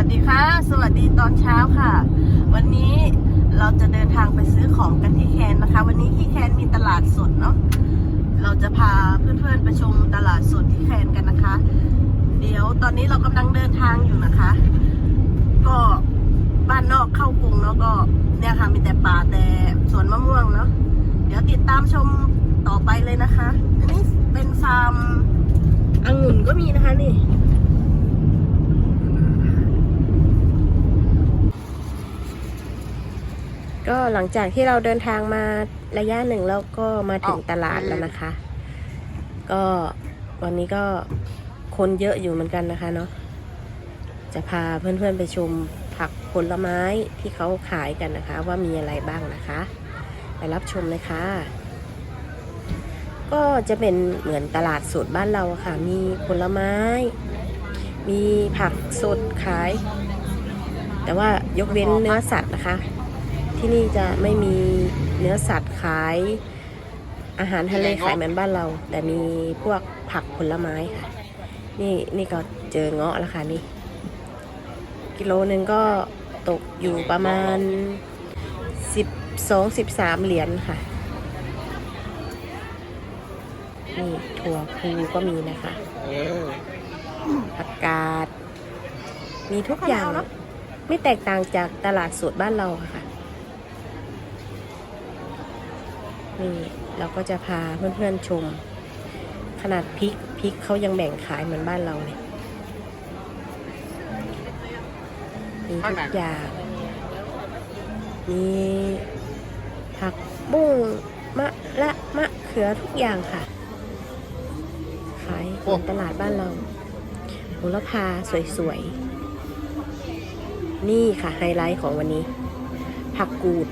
วัสดีค่ะ สวัสดีตอนเช้าค่ะ วันนี้เราจะเดินทางไปซื้อของกันที่แคนนะคะ วันนี้ที่แคนมีตลาดสดเนาะเราจะพาเพื่อนๆไปชมตลาดสดที่แคนกันนะคะ เดี๋ยวตอนนี้เรากำลังเดินทางอยู่นะคะ ก็บ้านนอกเข้ากรุงเนาะก็เนี่ยค่ะมีแต่ป่าแต่สวนมะม่วงเนาะเดี๋ยวติดตามชมต่อไปเลยนะคะ อันนี้เป็นฟาร์มองุ่นก็มีนะคะนี่ ก็หลังจากที่เราเดินทางมาระยะหนึ่งแล้วก็มาถึงตลาดแล้วนะคะ ก็วันนี้ก็คนเยอะอยู่เหมือนกันนะคะเนาะจะพาเพื่อนๆไปชมผักผลไม้ที่เขาขายกันนะคะ ว่ามีอะไรบ้างนะคะ ไปรับชมเลยค่ะ ก็จะเป็นเหมือนตลาดสดบ้านเราอะค่ะ มีผลไม้ มีผักสดขาย แต่ว่ายกเว้นเนื้อสัตว์นะคะ ที่นี่จะไม่มีเนื้อสัตว์ขาย อาหารทะเลขายเหมือนบ้านเรา แต่มีพวกผักผลไม้ค่ะ นี่นี่ก็เจอเงาะแล้วค่ะนี่ กิโลหนึ่งก็ตกอยู่ประมาณสิบสองสิบสามเหรียญค่ะ นี่ถั่วพลูก็มีนะคะผักกาด มีทุกอย่างไม่แตกต่างจากตลาดสดบ้านเราอะค่ะ นี่เราก็จะพาเพื่อนๆชม ขนาดพริกพริกเขายังแบ่งขายเหมือนบ้านเราเลยมีทุกอย่างมีผักบุ้งมะละมะเขือทุกอย่างค่ะ ขายเหมือนตลาดบ้านเราโหระพาสวยๆ นี่ค่ะไฮไลท์ของวันนี้ ผักกูด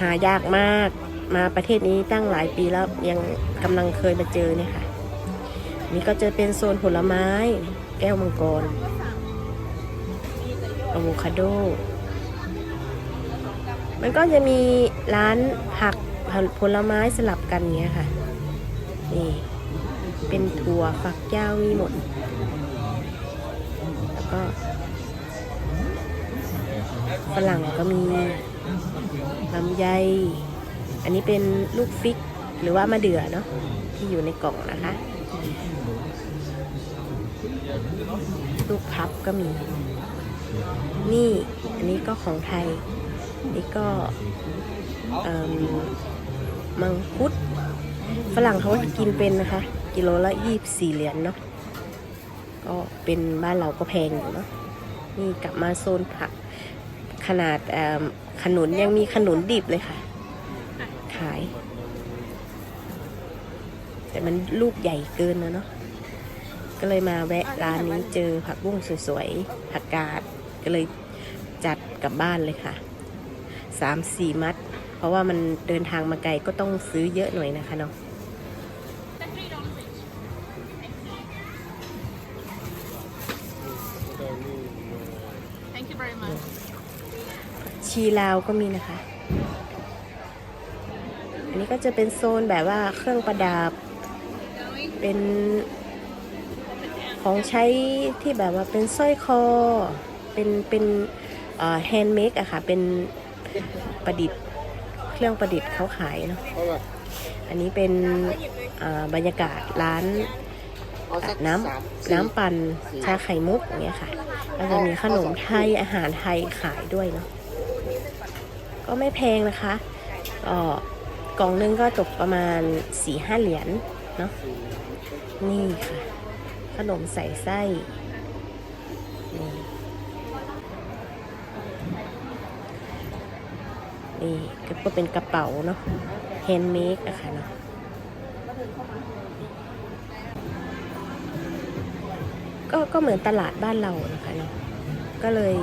หายากมากมาประเทศนี้ตั้งหลายปีแล้วยังกำลังเคยมาเจอเนี่ยค่ะ นี่ก็จะเป็นโซนผลไม้ แก้วมังกรอะโวคาโด มันก็จะมีร้านผักผลไม้สลับกันเงี้ยค่ะ นี่ เป็นถั่วฝักยาวมีหมด แล้วก็ฝรั่งก็มี ลำไย อันนี้เป็นลูกฟิกหรือว่ามะเดื่อเนาะที่อยู่ในกล่องนะคะ ลูกพับก็มี นี่อันนี้ก็ของไทย นี่ก็มังคุด ฝรั่งเขากินเป็นนะคะ กิโลละยี่สี่เหรียญเนาะก็เป็นบ้านเราก็แพงอยู่เนาะนี่กลับมาโซนผัก ขนาดขนุนยังมีขนุนดิบเลยค่ะ ขาย แต่มันลูกใหญ่เกินนะเนาะก็เลยมาแวะร้านนี้เจอผักบุ้งสวยๆผักกาดก็เลยจัดกลับบ้านเลยค่ะสามสี่มัด เพราะว่ามันเดินทางมาไกลก็ต้องซื้อเยอะหน่อยนะคะเนาะ ชีลาวก็มีนะคะ อันนี้ก็จะเป็นโซนแบบว่าเครื่องประดับ เป็นของใช้ที่แบบว่าเป็นสร้อยคอ เป็นเป็นแฮนด์เมดอะค่ะ เป็นประดิษฐ์เครื่องประดิษฐ์เขาขายเนาะ อันนี้เป็นบรรยากาศร้านน้ำน้ำปั่นชาไข่มุกอย่างเงี้ยค่ะก็จะมีขนมไทยอาหารไทยขายด้วยเนาะ ก็ไม่แพงนะคะก็กล่องหนึงก็ตกประมาณสี่ห้าเหรียญเนาะนี่ค่ะ ขนมใส่ไส้นี่นี่ก็เป็นกระเป๋าเนาะแฮนด์เมดนะคะเนาะก็ก็เหมือนตลาดบ้านเรานะคะเนาะก็เลย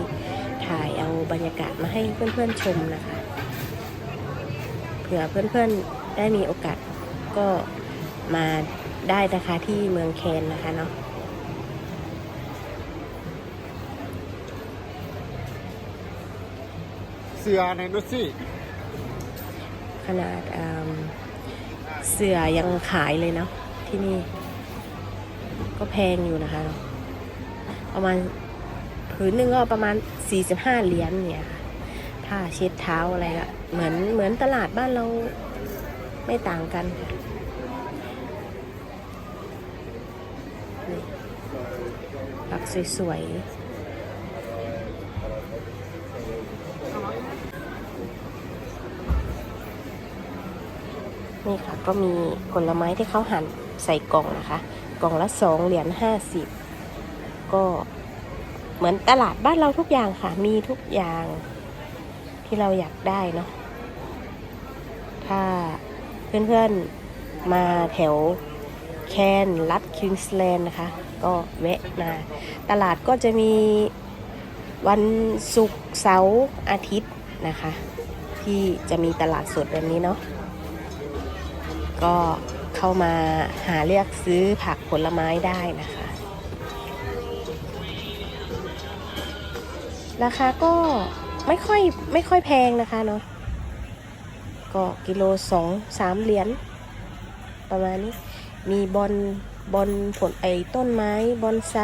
ถ่ายเอาบรรยากาศมาให้เพื่อนๆชมนะคะ เผื่อเพื่อนๆได้มีโอกาสก็มาได้นะคะที่เมืองแคนนะคะเนาะเสือในนุสิขนาดอืมเสือยังขายเลยเนาะที่นี่ ก็แพงอยู่นะคะเนาะประมาณ ผืนหนึ่งก็ประมาณ 45 เหรียญเนี่ยค่ะผ้าเช็ดเท้าอะไรอะเหมือนเหมือนตลาดบ้านเราไม่ต่างกันค่ะนี่ปักสวยๆ นี่ค่ะก็มีผลไม้ที่เขาหั่นใส่กล่องนะคะ กล่องละสองเหรียญห้าสิบก็ เหมือนตลาดบ้านเราทุกอย่างค่ะ มีทุกอย่างที่เราอยากได้เนาะถ้าเพื่อนๆมาแถวแคนรัดคิงส์แลนด์นะคะ ก็แวะมาตลาดก็จะมีวันศุกร์เสาร์อาทิตย์นะคะ ที่จะมีตลาดสดแบบนี้เนาะก็เข้ามาหาเลือกซื้อผักผลไม้ได้นะคะ ราคาก็ไม่ค่อยไม่ค่อยแพงนะคะเนาะก็กิโลสองสามเหรียญประมาณนี้ มีบอนบอนผลไอต้นไม้ บอนไซ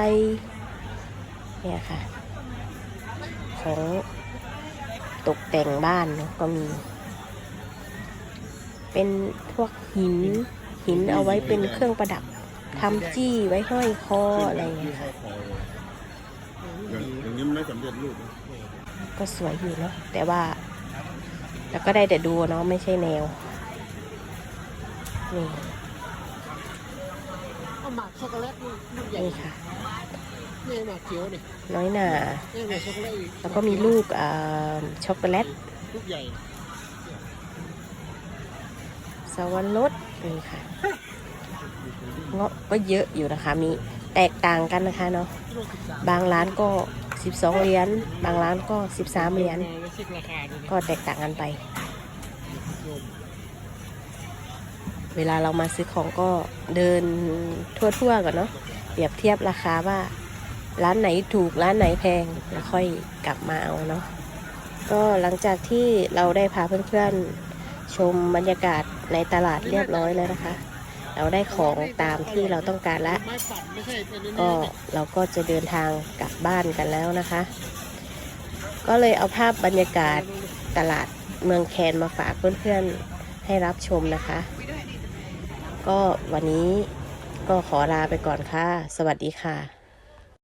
เนี่ยค่ะ ของตกแต่งบ้านเนาะก็มี เป็นพวกหินหินเอาไว้เป็นเครื่องประดับทำจี้ไว้ห้อยคออะไรอย่างเงี้ยค่ะ อย่างอย่างนี้มัน ไม่สำเร็จรูปนะก็สวยอยู่เนาะแต่ว่า แล้วก็ได้แต่ดูเนาะไม่ใช่แนวนี่เอาหมากช็อกโกแลตนี่ลูกใหญ่นี่ค่ะเนี่ยหมากเขียวนี่น้อยหนาเนี่ยหมากช็อกโกแลตอีกแล้วก็มีลูกอ่าช็อกโกแลตลูกใหญ่สวรสนี่ค่ะเงาะก็เยอะอยู่นะคะมีแตกต่างกันนะคะเนาะลูกสิบสามบางร้านก็ 12 เหรียญบางร้านก็ 13 เหรียญไม่เช็คราคาด้วยนะก็แตกต่างกันไป เวลาเรามาซื้อของก็เดินทั่วๆก่อนเนาะเปรียบเทียบราคาว่าร้านไหนถูกร้านไหนแพงแล้วค่อยกลับมาเอาเนาะก็หลังจากที่เราได้พาเพื่อนๆชมบรรยากาศในตลาดเรียบร้อยแล้วนะคะ เราได้ของตามที่เราต้องการละไม้ปั่นไม่ใช่เป็นนี่ก็เราก็จะเดินทางกลับบ้านกันแล้วนะคะ ก็เลยเอาภาพบรรยากาศตลาดเมืองแคนมาฝากเพื่อนๆให้รับชมนะคะ ก็วันนี้ก็ขอลาไปก่อนค่ะ สวัสดีค่ะ